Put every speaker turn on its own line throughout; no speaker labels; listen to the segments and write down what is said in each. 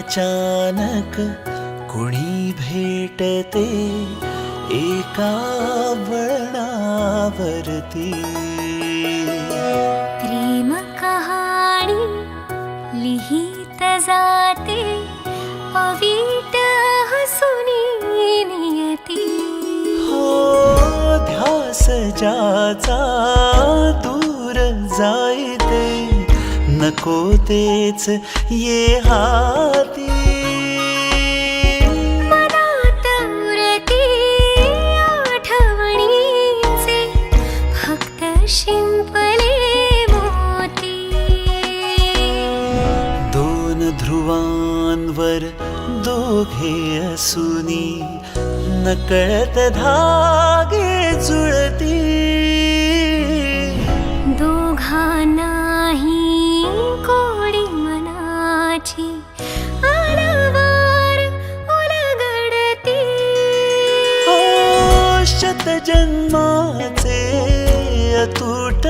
अचानक कुणी भेटते एका वळणावरती.
प्रेम कहाणी लिहित जाते अवीट हसुनी नियती
हो ध्यास ज्याचा दूर जायते. नको तेच ये हाती. ध्रुवांवर दोघे असुनी नकळत धागे जुळती.
दोघांनाही
जन्माचे अतूट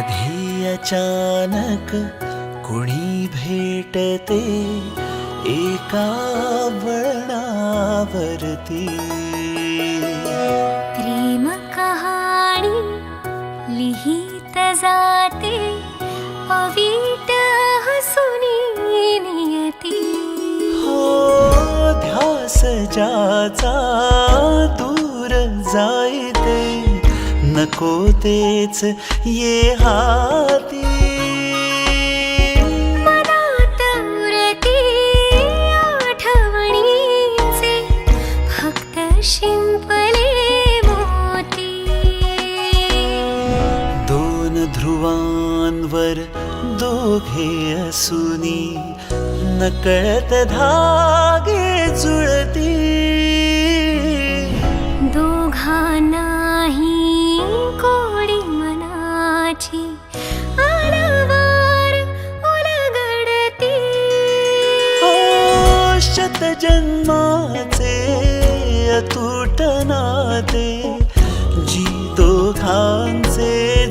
कधी अचानक कुणी भेटते एका वळणावरती?
प्रेम कहाणी लिहित जाते अवीट हसुनी नियती.
हो ध्यास ज्याचा दूर जायते नको तेच ये हाती. ध्रुवांवर दोघे असुनी नकळत धागे जुळती. जन्माचे अतूट नाते जी दोघांचे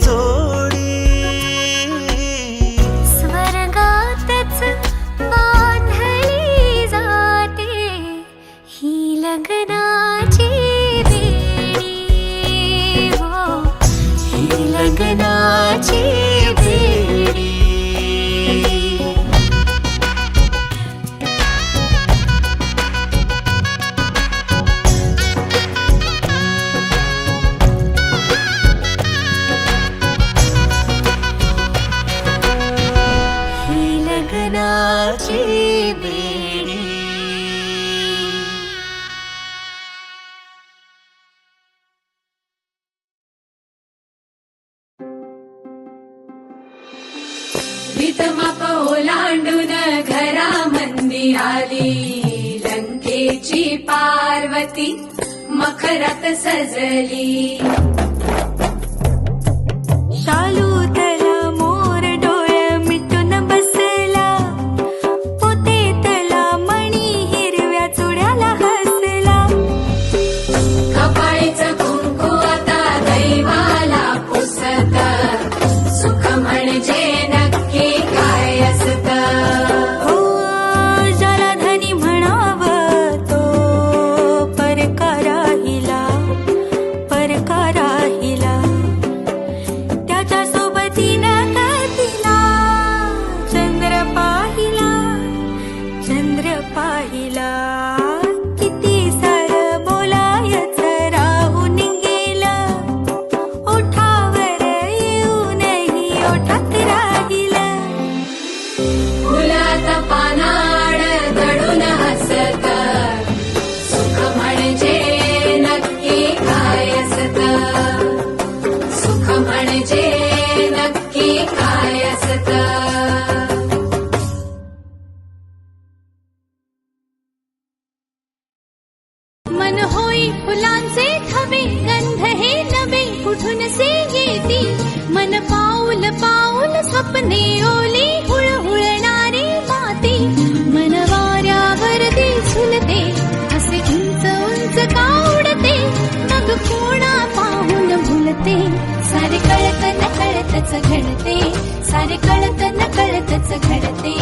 मको ला मन्दिरा लङ्केची पार्वती मखरत सजली
शालो कुठून से येते. मन
पाऊल पाऊल सपने ओली हुळहुळणारे माते. मन वाऱ्यावर दे झुलते असे उंच उंच कावडते. मग कोणा पाहून भुलते. सारे कळत न कळतच घडते. सारे कळत न कळतच घडते.